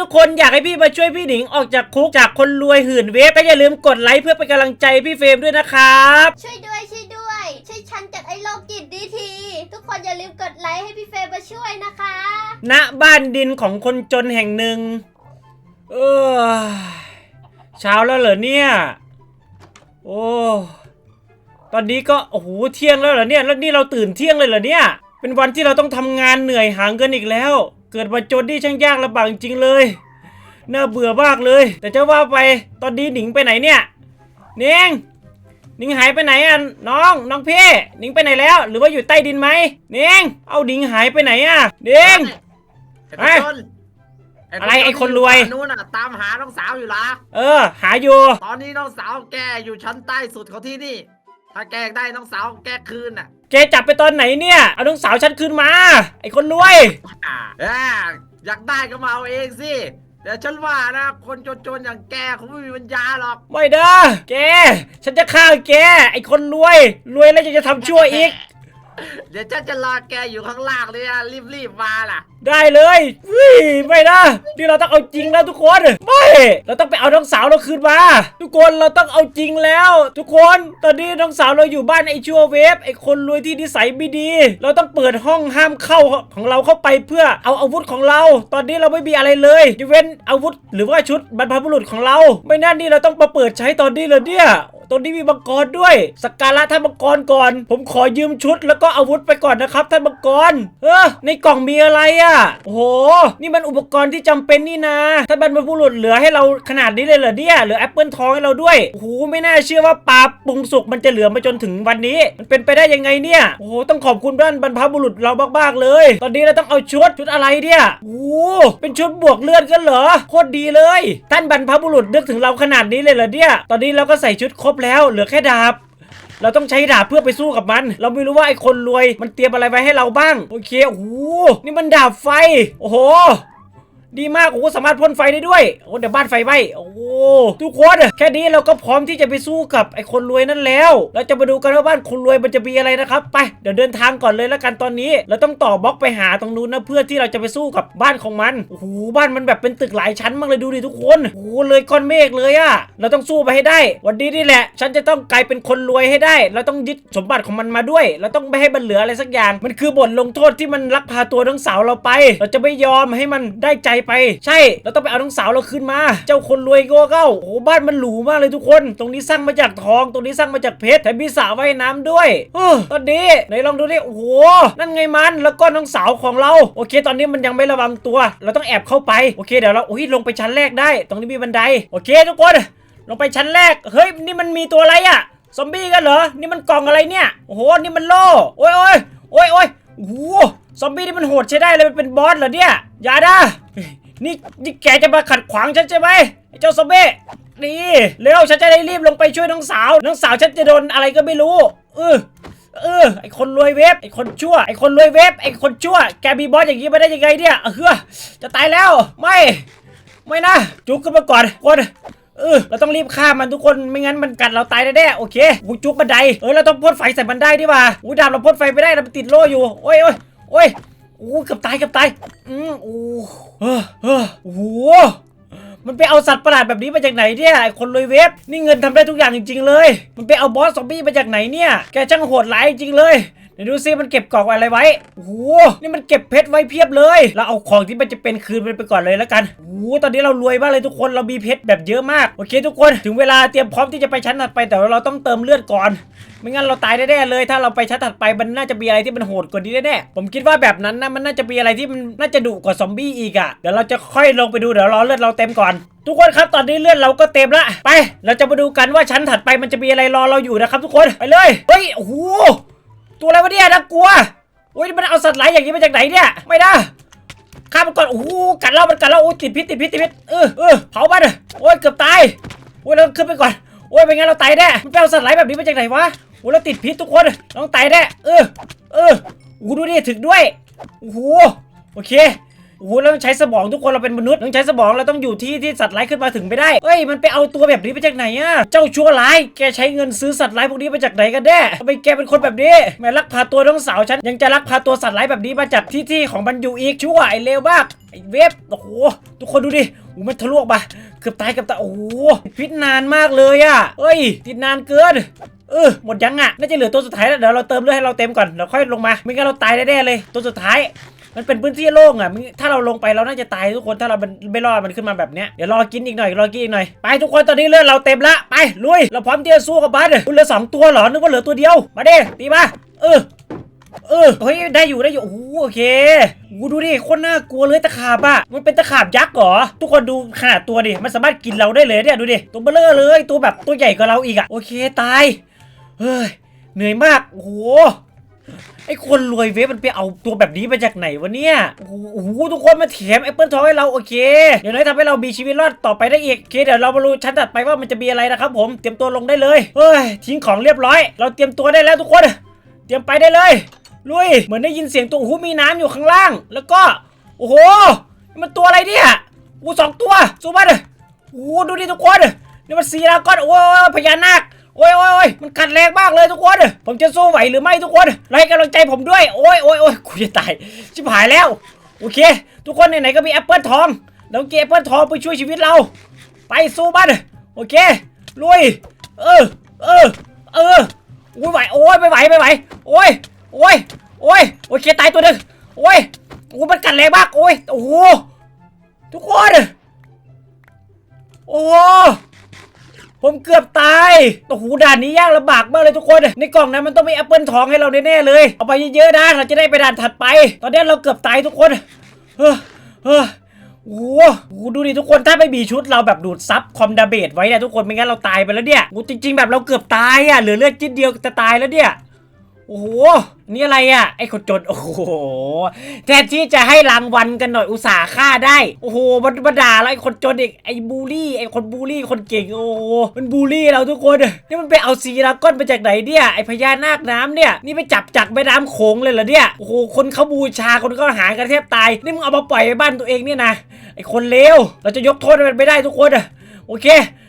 ทุกคนอยากให้พี่มาช่วยพี่หนิงออกจากคุกจากคนรวยหื่นเว็บก็อย่าลืมกดไลค์เพื่อเป็นกำลังใจพี่เฟรมด้วยนะครับ ช่วยด้วยช่วยด้วย ช่วยฉันจากไอ้โรคจิตดีที ทุกคนอย่าลืมกดไลค์ให้พี่เฟย์มาช่วยนะคะ ณบ้านดินของคนจนแห่งหนึ่งเออเช้าแล้วเหรอเนี่ย โอ้ตอนนี้ก็โอ้โหเที่ยงแล้วเหรอเนี่ยแล้วนี่เราตื่นเที่ยงเลยเหรอเนี่ย เป็นวันที่เราต้องทำงานเหนื่อยหาเงินอีกแล้วเกิดมาจนที่ช่างยากลำบากจริงเลย น่าเบื่อมากเลย แต่จะว่าไปตอนนี้หนิงไปไหนเนี่ยหนิงหนิงหายไปไหนอะน้องน้องพี่หนิงไปไหนแล้ว หรือว่าอยู่ใต้ดินไหมหนิงเอาหนิงหายไปไหนอะหนิง ไอ้คนจนอะไรไอ้คนรวยที่อนู้นน่ะตามหาน้องสาวอยู่ละเออ หาอยู่ ตอนนี้น้องสาวแกอยู่ชั้นใต้สุดของที่นี่ ถ้าแกอยากได้น้องสาวแกคืนน่ะ แกจับไปตอนไหนเนี่ย เอาน้องสาวฉันคืนมา ไอ้คนรวย อ่าเอ้ยอยากได้ก็มาเอาเองสิ แต่ฉันว่านะ คนจนๆอย่างแกคงไม่มีปัญญาหรอก ไม่เด้อแก ฉันจะฆ่าแก ไอ้คนรวย รวยแล้วยังจะทำชั่วอีก เดี๋ยวฉันจะรอแกอยู่ข้างล่างเลยอะรีบๆมาล่ะได้เลยวิไม่นะนี่เราต้องเอาจริงแล้วทุกคนไม่เราต้องไปเอาน้องสาวเราคืนมาทุกคนเราต้องเอาจริงแล้ว ทุกคนตอนนี้น้องสาวเราอยู่บ้านไอ้ชัวเวฟไอ้คนรวยที่นิสัยไม่ดี เราต้องเปิดห้องห้ามเข้าของเราเข้าไปเพื่อเอาอาวุธของเรา ตอนนี้เราไม่มีอะไรเลยยกเว้นอาวุธ หรือว่าชุดบรรพบุรุษของเรา ไม่น่านี่เราต้องมาเปิดใช้ตอนนี้เลยเนี่ยตรงนี้มีมังกรด้วยสักการะท่านมังกรก่อน ผมขอยืมชุดแล้วก็อาวุธไปก่อนนะครับท่านมังกรเออในกล่องมีอะไรอะะโอ้โห นี่มันอุปกรณ์ที่จำเป็นนี่นะท่านบรรพบุรุษเหลือให้เราขนาดนี้เลยเหรอเนี่ยเหลือแอปเปิลทองให้เราด้วยโอ้โหไม่น่าเชื่อว่าปลาปรุงสุกมันจะเหลือมาจนถึงวันนี้ มันเป็นไปได้ยังไงเนี่ยโอ้โหต้องขอบคุณท่านบรรพบุรุษเรามากๆเลย ตอนนี้เราต้องเอาชุดชุดอะไรเนี่ยโอ้โหเป็นชุดบวกเลือดกันเหรอโคตรดีเลย ท่านบรรพบุรุษนึกถึงเราขนาดนี้เลยเหรอเนี่ย ตอนนี้เราก็ใส่ชุดครบแล้วเหลือแค่ดาบ เราต้องใช้ดาบเพื่อไปสู้กับมัน เราไม่รู้ว่าไอ้คนรวยมันเตรียมอะไรไว้ให้เราบ้าง โอเคโอ้โหนี่มันดาบไฟ โอ้โห ดีมากโอ้โหสามารถพ่นไฟได้ด้วยโอ้เดี๋ยวบ้านไฟไหม้โอ้โหทุกคนแค่นี้เราก็พร้อมที่จะไปสู้กับไอ้คนรวยนั่นแล้ว เราจะมาดูกันว่าบ้านคนรวยมันจะมีอะไรนะครับไปเดี๋ยวเดินทางก่อนเลยแล้วกันตอนนี้ เราต้องต่อบล็อกไปหาตรงนู้นนะเพื่อที่เราจะไปสู้กับบ้านของมันโอ้โหบ้านมันแบบเป็นตึกหลายชั้นมากเลยดูดิทุกคนโอ้โหเลยก้อนเมฆเลยอะเราต้องสู้ไปให้ได้ วันนี้นี่แหละ ฉันจะต้องกลายเป็นคนรวยให้ได้ เราต้องยึดสมบัติของมันมาด้วย เราต้องไม่ให้มันเหลืออะไรสักอย่าง มันคือบทลงโทษที่มันลักพาตัวน้องสาวเราไป เราจะไม่ยอมให้มันได้ใจไป ใช่เราต้องไปเอาน้องสาวเราคืนมา เจ้าคนรวยโง่เก้าโอ้โหบ้านมันหรูมากเลยทุกคน ตรงนี้สร้างมาจากทอง ตรงนี้สร้างมาจากเพชรแถมมีสระว่ายน้ำด้วยเอตอนนี้ไหนลองดูดิโอ้โหนั่นไงมันแล้วก็น้องสาวของเรา โอเค ตอนนี้มันยังไม่ระวังตัว เราต้องแอบเข้าไปโอเคเดี๋ยวเราโอ้ยลงไปชั้นแรกได้ ตรงนี้มีบันไดโอเคทุกคนลงไปชั้นแรก เฮ้ย นี่มันมีตัวอะไรอะซอมบี้กันเหรอ นี่มันกล่องอะไรเนี่ย โอ้โห นี่มันโล่ โอ้ยโอ้ยโอ้ยโอ้ยโอ้ ซอมบี้นี่มันโหดใช้ได้เลยมันเป็นบอสเหรอเนี่ยอย่านะนี่นี่แกจะมาขัดขวางฉันใช่ไหมไอ้เจ้าซอมบี้นี่เร็วฉันจะได้รีบลงไปช่วยน้องสาว น้องสาวฉันจะโดนอะไรก็ไม่รู้เออเออไอคนรวยเว็บไอคนชั่วไอคนรวยเว็บไอคนชั่ว แกมีบอสอย่างนี้มาได้ยังไงเนี่ยเออจะตายแล้วไม่ ไม่นะ จุกขึ้นมาก่อนคนเออเราต้องรีบฆ่ามันทุกคนไม่งั้นมันกัดเราตายแน่ๆโอเคกูจุกบันไดเออเราต้องพ่นไฟใส่มันได้ดีว่าอู้ดาบเราพ่นไฟไม่ได้เราติดโล่อยู่โอ้ยโอ้ย โอ้ยโอ้เกือบตายเกือบตายอืมอู้เออเออโอ้โหมันไปเอาสัตว์ประหลาดแบบนี้มาจากไหนเนี่ยไอคนรวยเว็บนี่เงินทำได้ทุกอย่างจริง ๆ เลย มันไปเอาบอสซอมบี้มาจากไหนเนี่ย แกช่างโหดร้ายจริงเลย เดี๋ยวดูซิมันเก็บกล่องอะไรไว้โอ้โหนี่มันเก็บเพชรไว้เพียบเลย เราเอาของที่มันจะเป็นคืนมันไปก่อนเลยแล้วกันโอ้โหตอนนี้เรารวยมากเลยทุกคนเรามีเพชรแบบเยอะมากโอเค ทุกคนถึงเวลาเตรียมพร้อมที่จะไปชั้นถัดไปแต่ว่าเราต้องเติมเลือดก่อน ไม่งั้นเราตายแน่ๆเลย ถ้าเราไปชั้นถัดไปมันน่าจะมีอะไรที่มันโหดกว่านี้แน่ๆผมคิดว่าแบบนั้นนะมันน่าจะมีอะไรที่มันน่าจะดุกว่าซอมบี้อีกอะเดี๋ยวเราจะค่อยลงไปดูเดี๋ยวรอเลือดเราเต็มก่อนทุกคนครับตอนนี้เลือดเราก็เต็มละไป เราจะมาดูกันว่าชั้นถัดไปมันจะมีอะไรรอเราอยู่นะครับทุกคนไปเลยเฮ้ยโอ้โห ตัวอะไรวะเนี่ยน่ากลัวโอ้ยมันเอาสัตว์หลายอย่างนี้มาจากไหนเนี่ยไม่ได้ข้ามมันก่อนโอ้โหกัดเรามันกัดเราโอ้ยติดพิษติดพิษติดพิษเออเออเผามันโอ้ยเกือบตายโอ้ยเราขึ้นไปก่อนโอ้ยไม่งั้นเราตายแน่มันไปเอาสัตว์หลายแบบนี้มาจากไหนวะโอ้ยเราติดพิษทุกคนต้องตายแน่เออเออโอ้ดูดิถึงด้วยโอ้โหโอเค โอ้โหเราต้องใช้สมองทุกคนเราเป็นมนุษย์ต้องใช้สมองเราต้องอยู่ที่ที่สัตว์ร้ายขึ้นมาถึงไม่ได้เอ้ยมันไปเอาตัวแบบนี้มาจากไหนอะเจ้าชั่วร้ายแกใช้เงินซื้อสัตว์ร้ายพวกนี้มาจากไหนกันแน่ทำไมแกเป็นคนแบบนี้แม่ลักพาตัวน้องสาวฉันยังจะลักพาตัวสัตว์ร้ายแบบนี้มาจากที่ที่ของมันอยู่อีกชั่วไอเลวมากไอเวฟโอ้โหทุกคนดูดิโอ้มันทะลวกมาเกือบตายเกือบตายโอ้โหพิษนานมากเลยอะเอ้ย ติดนานเกินเออหมดยังอะน่าจะเหลือตัวสุดท้ายแล้วเดี๋ยวเราเติมเลือดให้เราเต็มก่อนเดี๋ยวค่อยลงมาไม่งั้นเราตายแน่ๆเลยตัวสุดท้าย มันเป็นพื้นที่โล่งอะถ้าเราลงไปเราน่าจะตายทุกคนถ้าเราไม่รอดมันขึ้นมาแบบเนี้ยเดี๋ยวรอกินอีกหน่อยรอกินอีกหน่อยไปทุกคนตอนนี้เลือดเราเต็มละไปลุยเราพร้อมที่จะสู้กับบัสคุณเหลือสองตัวเหรอนึกว่าเหลือตัวเดียว มาเด้ตีมาเออเออเฮ้ยได้อยู่ได้อยู่โอ้โหโอเคโอ้โหดูดิคนน่ากลัวเลยตะขาบอะมันเป็นตะขาบยักษ์เหรอทุกคนดูขนาดตัวดิมันสามารถกินเราได้เลยเนี่ยดูดิตัวเบลเลอร์เลยตัวแบบตัวใหญ่กว่าเราอีกอะโอเคตายเฮ้ยเหนื่อยมากโอ้โห ไอ้คนรวยเวฟมันไปเอาตัวแบบนี้มาจากไหนวะเนี่ย โอ้โหทุกคนมาแถมแอปเปิลทองให้เราโอเค เดี๋ยวน้อยทำให้เรามีชีวิตรอดต่อไปได้อีกโอเคเดี๋ยวเรามาดูชั้นถัดไปว่ามันจะมีอะไรนะครับผม เตรียมตัวลงได้เลย เฮ้ย ทิ้งของเรียบร้อย เราเตรียมตัวได้แล้วทุกคน เตรียมไปได้เลย ลุย เหมือนได้ยินเสียงตัวโอ้โหมีน้ำอยู่ข้างล่าง แล้วก็ โอ้โห มันตัวอะไรเนี่ยโอ้สองตัวสู้มันโอ้ดูดิทุกคนนี่มันสีแล้วก็โอ้พญานาค โอ้ยโอ้ยโอ้ยมันกัดแรงมากเลยทุกคน ผมจะสู้ไหวหรือไม่ทุกคนให้กำลังใจผมด้วย โอ้ยโอ้ยโอ้ยกูจะตาย ชิบหายแล้ว โอเค ทุกคนไหนๆก็มีแอปเปิลทองเราเก็บแอปเปิลทองไปช่วยชีวิตเรา ไปสู้มัน โอเค ลุย เออ เออ เออโอ้ยไหว โอ้ยไม่ไหวไม่ไหว โอ้ย โอ้ย โอ้ย โอเคตายตัวหนึ่งโอ้ย โอ้ยมันกัดแรงมาก โอ้ย โอ้โห ทุกคน โอ้ ผมเกือบตายโอ้โหด่านนี้ยากลำบากมากเลยทุกคน ในกล่องนั้นมันต้องมีแอปเปิลทองให้เราแน่ๆเลย เอาไปเยอะๆนะเราจะได้ไปด่านถัดไป ตอนนี้เราเกือบตายทุกคนเฮ้อเฮ้อโอ้โหโอ้โหดูดิทุกคนถ้าไม่มีชุดเราแบบดูดซับคอมดาเบจไว้เนี่ยทุกคนไม่งั้นเราตายไปแล้วเนี่ยโอ้จริง ๆ แบบเราเกือบตายอะเหลือเลือดจิตเดียวจะตายแล้วเนี่ย โอ้โห นี่อะไรอะ ไอ้คนจน โอ้โห แทนที่จะให้รางวัลกันหน่อยอุตส่าห์ฆ่าได้ โอ้โห มันมาด่าแล้วไอ้คนจนอีก ไอ้บูลลี่ ไอ้คนบูลลี่ คนเก่ง โอ้โห มันบูลลี่เราทุกคน นี่มันไปเอาซีราก้อนมาจากไหนเนี่ย ไอ้พญานาคน้ำเนี่ย นี่ไปจับจากแม่น้ำโขงเลยเหรอเนี่ย โอ้โห คนเขาบูชา คนเขาหากันแทบตาย นี่มึงเอามาปล่อยไว้บ้านตัวเองเนี่ยนะ ไอ้คนเลว เราจะยกโทษมันไม่ได้ทุกคน โอเค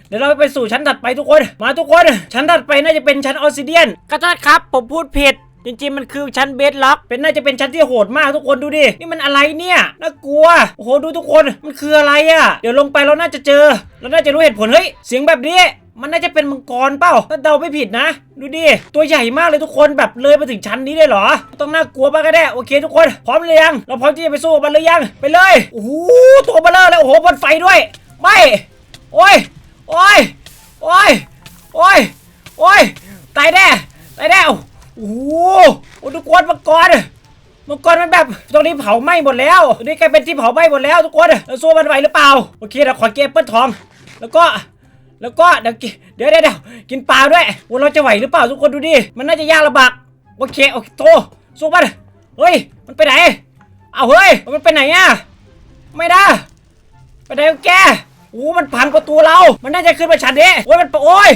เดี๋ยวเราไปสู่ชั้นถัดไปทุกคน มาทุกคน ชั้นถัดไปน่าจะเป็นชั้นออซิเดียนขอโทษครับ ผมพูดผิดจริงๆ มันคือชั้นเบสล็อก เป็นน่าจะเป็นชั้นที่โหดมากทุกคนดูดิ นี่มันอะไรเนี่ย น่ากลัว โอ้โห ดูทุกคน มันคืออะไรอะ่ะ เดี๋ยวลงไปเราน่าจะเจอ เราน่าจะรู้เหตุผล เฮ้ย เสียงแบบนี้ มันน่าจะเป็นมังกรเปล่า ถ้าเดาไม่ผิดนะ ดูดิ ตัวใหญ่มากเลยทุกคน แบบเลยมาถึงชั้นนี้ได้เหรอ ต้องน่ากลัวมากก็ได้ โอเคทุกคน พร้อมหรือยัง เราพร้อมที่จะไปสู้กับมันหรือยัง ไปเลย โอ้โห ตัวเบลเลอร์เลยโอ้โหบนไฟด้วย ไม่ โอ้ย โอ้ย โอ้ย โอ้ย โอ้ย ตายแน่ ตายแน่ โอ้โหโอ้ทุกคนมังกรมังกรมันแบบตรงนี้เผาไหม้หมดแล้วตรงนี้กลายเป็นที่เผาไหม้หมดแล้วทุกคนเราสู้มันไหวหรือเปล่า โอเคเราขอเก็บเปิ้ลทอง แล้วก็ แล้วก็เดี๋ยวเดี๋ยวเดี๋ยวกินปลาด้วยโอ้เราจะไหวหรือเปล่าทุกคนดูดิ มันน่าจะยากลำบาก โอเคโอเคโตสู้มัน เฮ้ย มันไปไหน เอาเฮ้ย มันไปไหนอะไม่ได้ ไปไหนแก อ้มันพังประตูเรา มันน่าจะขึ้นมาฉันเด้โอ้ยมันโอ้ย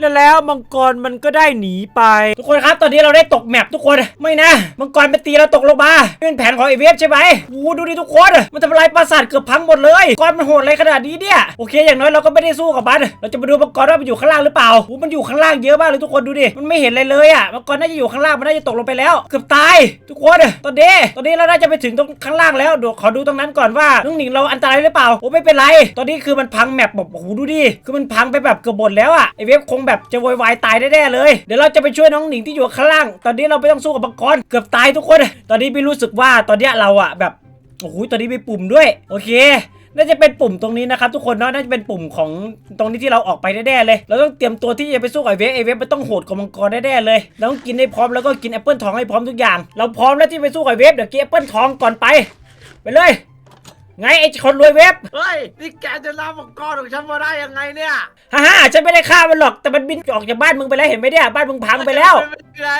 แล้วแล้วมังกรมันก็ได้หนีไป ทุกคนครับตอนนี้เราได้ตกแมปทุกคนไม่นะ มังกรไปตีเราตกลงมาเป็นแผนของไอเวฟใช่ไหมโอ้ดูดิทุกคน มันทำลายปราสาทเกือบพังหมดเลยกรมันโหดอะไรขนาดนี้เนี่ยโอเคอย่างน้อยเราก็ไม่ได้สู้กับมันเราจะมาดูมังกรว่ามันอยู่ข้างล่างหรือเปล่าโอ้มันอยู่ข้างล่างเยอะมากเลยทุกคนดูดิมันไม่เห็นอะไรเลยอะมังกรน่าจะอยู่ข้างล่างมันน่าจะตกลงไปแล้วเกือบตาย ทุกคนตอนนี้ตอนนี้เราน่าจะไปถึงตรงข้างล่างแล้วเดี๋ยวขอดูตรงนั้นก่อนว่าน้องหนิงเราอันตรายหรือเปล่าโอ้ไม่เป็นไร ตอนนี้คือมันพังแมปแบบโอ้ดูดิคือมันพังไปแบบเกือบหมดแล้วอะไอเวฟคงแบบจะโวยวายตายแน่ๆเลย เดี๋ยวเราจะไปช่วยน้องหนิงที่อยู่ข้างล่าง ตอนนี้เราไม่ต้องสู้กับมังกรเกือบตายทุกคน ตอนนี้พี่รู้สึกว่าตอนเนี้ยเราอะแบบโอ้โหตอนนี้มีปุ่มด้วย โอเคน่าจะเป็นปุ่มตรงนี้นะครับทุกคนเนาะน่าจะเป็นปุ่มของตรงนี้ที่เราออกไปแน่ๆเลย เราต้องเตรียมตัวที่จะไปสู้กับไอเวฟไอเวฟมันต้องโหดกว่ามังกรแน่ๆเลยเราต้องกินให้พร้อมแล้วก็กินแอปเปิลทองให้พร้อมทุกอย่าง เราพร้อมแล้วที่ไปสู้กับไอเวฟเดี๋ยวกินแอปเปิลทองก่อนไป ไปเลย ไงไอคนรวยเวฟเฮ้ย นี่แกจะรับมังกรของฉันมาได้ยังไงเนี่ยฮ่าฮ่าฉันไม่ได้ฆ่ามันหรอกแต่มันบินออกจากบ้านมึงไปแล้วเห็นไหมเนี่ยบ้านมึงพังไปแล้วไม่เป็นไร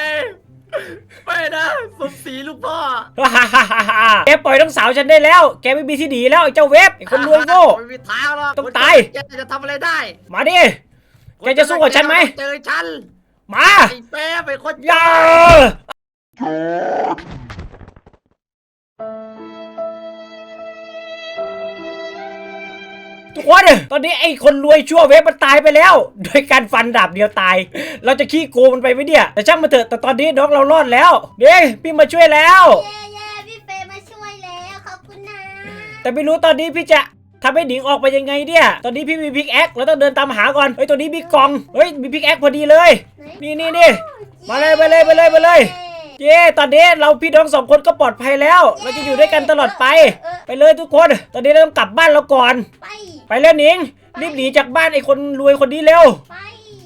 ไม่นะสมศรีลูกพ่อฮ่าฮ่าฮ่าฮ่าฮ่าแกปล่อยน้องสาวฉันได้แล้ว แกไม่มีที่ดีแล้วไอ้เจ้าเวฟไอ้คนรวยโง่ไม่มีทางหรอกต้องตายแกจะทำอะไรได้ มาดิแกจะสู้กับฉันไหมเจอฉันมาไอ้เป๊ะเป็นคนอย่า ทุกคนตอนนี้ไอ้คนรวยชั่วเวฟมันตายไปแล้ว โดยการฟันดาบเดียวตาย เราจะขี้โกงมันไปไหมเนี่ย แต่ช่างมาเถอะ แต่ตอนนี้น้องเรารอดแล้วเด้พี่มาช่วยแล้ว เย้เย้พี่เฟย์มาช่วยแล้วขอบคุณนะแต่ไม่รู้ตอนนี้พี่จะทำให้หนิงออกไปยังไงเนี่ย ตอนนี้พี่มีพิกแอคเราต้องเดินตามหาก่อน เฮ้ยตัวนี้มีกล่อง เฮ้ยมีพิกแอคพอดีเลย นี่นี่นี่มาเลยไปเลยไปเลยไปเลย เย้ ตอนนี้เราพี่น้องสองคนก็ปลอดภัยแล้ว เราจะอยู่ด้วยกันตลอดไปเออไปเลยทุกคน ตอนนี้เราต้องกลับบ้านเราก่อน ไป ไปแล้วหนิงรีบหนีจากบ้านไอ้คนรวยคนนี้เร็วไป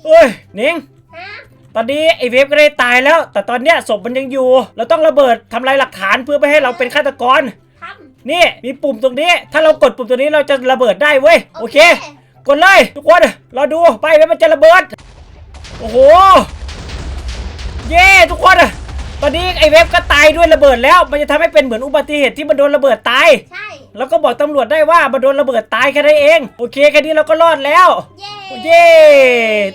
เอ้ยหนิงฮะตอนนี้ไอ้เวฟก็ได้ตายแล้ว แต่ตอนเนี้ยศพมันยังอยู่ เราต้องระเบิดทำลายหลักฐานเพื่อไม่ให้เราเป็นฆาตกร ทนี่มีปุ่มตรงนี้ ถ้าเรากดปุ่มตัวนี้เราจะระเบิดได้เว้ยำโอเค กดเลยทุกคนรอดูไปไว้มันจะระเบิด โอ้โห เย้ทุกคน ตอนนี้ไอ้เวฟก็ตายด้วยระเบิดแล้ว มันจะทำให้เป็นเหมือนอุบัติเหตุที่มันโดนระเบิดตาย ใช่ แล้วก็บอกตำรวจได้ว่ามันโดนระเบิดตายแค่นั้นเอง โอเคแค่นี้เราก็รอดแล้ว เย้เย้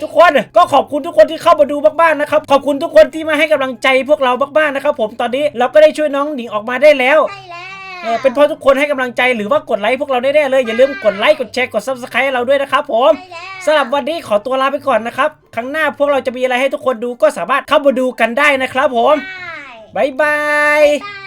ทุกคนก็ขอบคุณทุกคนที่เข้ามาดูมากๆนะครับ ขอบคุณทุกคนที่มาให้กำลังใจพวกเรามากๆนะครับผมตอนนี้เราก็ได้ช่วยน้องหนิงออกมาได้แล้ว ใช่แล้ว เออเป็นเพราะทุกคนให้กำลังใจหรือว่ากดไลค์พวกเราแน่ๆเลย อย่าลืมกดไลค์กดแชร์กด subscribe ให้เราด้วยนะครับผมใช่แล้วสำหรับวันนี้ขอตัวลาไปก่อนนะครับ ครั้งหน้าพวกเราจะมีอะไรให้ทุกคนดูก็สามารถเข้ามาดูกันได้นะครับผมใช่บ๊ายบายบ๊ายบาย